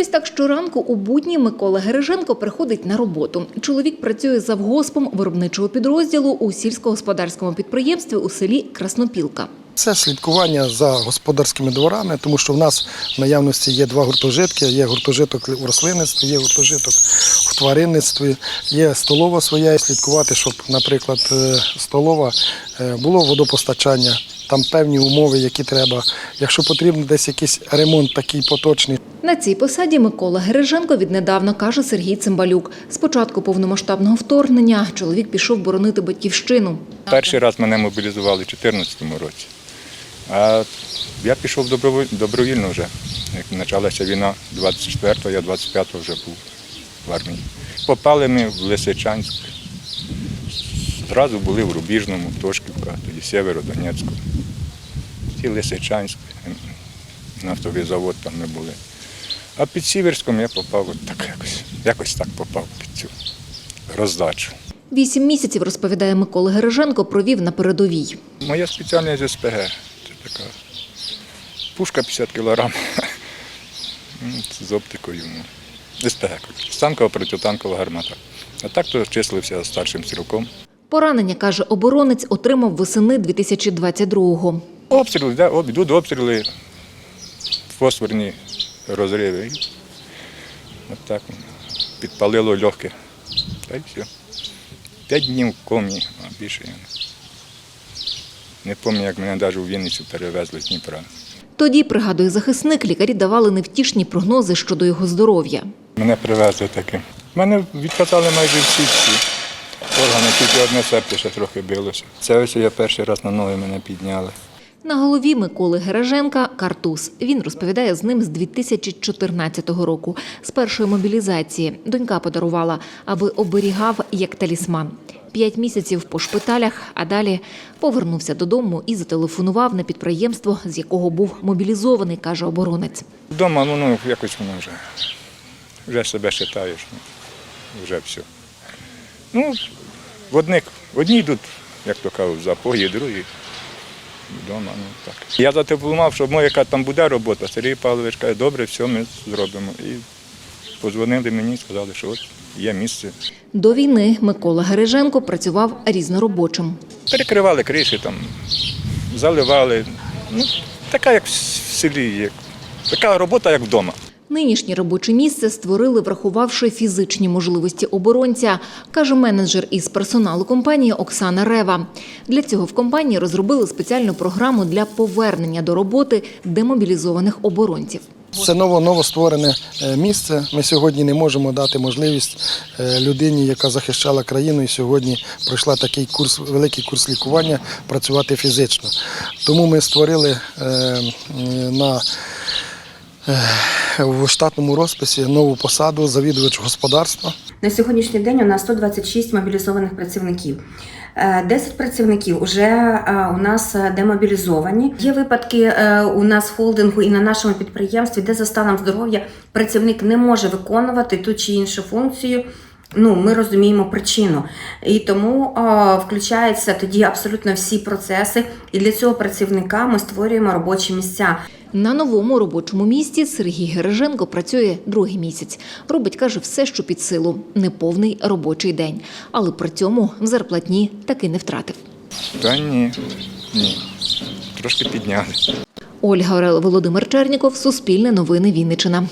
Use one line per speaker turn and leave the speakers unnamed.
Ось так щоранку у будні Микола Гереженко приходить на роботу. Чоловік працює завгоспом виробничого підрозділу у сільськогосподарському підприємстві у селі Краснопілка.
Це слідкування за господарськими дворами, тому що в нас в наявності є два гуртожитки. Є гуртожиток в рослинництві, є гуртожиток в тваринництві, є столова своя. І слідкувати, щоб, наприклад, е, столова е, було водопостачання, там певні умови, які треба. Якщо потрібно десь якийсь ремонт такий поточний,
На цій посаді Микола Гереженко віднедавна каже Сергій Цимбалюк. З початку повномасштабного вторгнення чоловік пішов боронити батьківщину.
Перший раз мене мобілізували у 2014 році. А я пішов добровільно вже. Як почалася війна 24-го, я 25-го вже був в армії. Попали ми в Лисичанськ. Зразу були в Рубіжному, Тошківка, тоді Сєвєродонецьку. І Лисичанськ, нафтовий завод там ми були. А під Сіверськом я попав от так якось, якось так попав під цю роздачу.
Вісім місяців, розповідає Микола Гереженко, провів на передовій.
Моя спеціальність СПГ. Це така пушка 50 кг з оптикою. ну, СПГ. Станкова протитанкова гармата. А так то числився старшим стрілком.
Поранення, каже оборонець, отримав восени 2022-го.
Обстріли, да, йдуть обстріли, фосфорні розриви. От так підпалило легке. Та й все. П'ять днів в комі, а більше я не. Не пам'ятаю, як мене навіть у Вінницю перевезли з Дніпра.
Тоді, пригадує захисник, лікарі давали невтішні прогнози щодо його здоров'я.
Мене привезли таким. Мене відкатали майже всі всі органи, тільки одне серце ще трохи билося. Це ось я перший раз на ноги мене підняли.
На голові Миколи Гереженка картуз. Він розповідає з ним з 2014 року. З першої мобілізації донька подарувала, аби оберігав як талісман. П'ять місяців по шпиталях, а далі повернувся додому і зателефонував на підприємство, з якого був мобілізований, каже оборонець.
Вдома ну, ну, якось воно вже, вже себе вважаєш, ну, вже все. Ну, в одних, одні йдуть, як то кажуть, запої, другі вдома. Ну, так. Я зателефонував, що моя яка там буде робота. Сергій Павлович каже, добре, все, ми зробимо. І подзвонили мені, сказали, що от є місце.
До війни Микола Гереженко працював різноробочим.
Перекривали криші, там, заливали. Ну, така, як в селі, як, така робота, як вдома.
Нинішнє робоче місце створили, врахувавши фізичні можливості оборонця, каже менеджер із персоналу компанії Оксана Рева. Для цього в компанії розробили спеціальну програму для повернення до роботи демобілізованих оборонців.
Це ново новостворене е, місце. Ми сьогодні не можемо дати можливість е, людині, яка захищала країну і сьогодні пройшла такий курс, великий курс лікування, працювати фізично. Тому ми створили е, на в штатному розписі нову посаду завідувач господарства.
На сьогоднішній день у нас 126 мобілізованих працівників. Е, 10 працівників вже е, у нас е, демобілізовані. Є випадки е, у нас в холдингу і на нашому підприємстві, де за станом здоров'я працівник не може виконувати ту чи іншу функцію. Ну, ми розуміємо причину, і тому е, включаються тоді абсолютно всі процеси. І для цього працівника ми створюємо робочі місця.
На новому робочому місці Сергій Гереженко працює другий місяць. Робить, каже, все, що під силу. Неповний робочий день. Але при цьому в зарплатні таки не втратив.
Та ні, ні. Трошки підняли.
Ольга Орел, Володимир Черніков, Суспільне новини Вінниччина.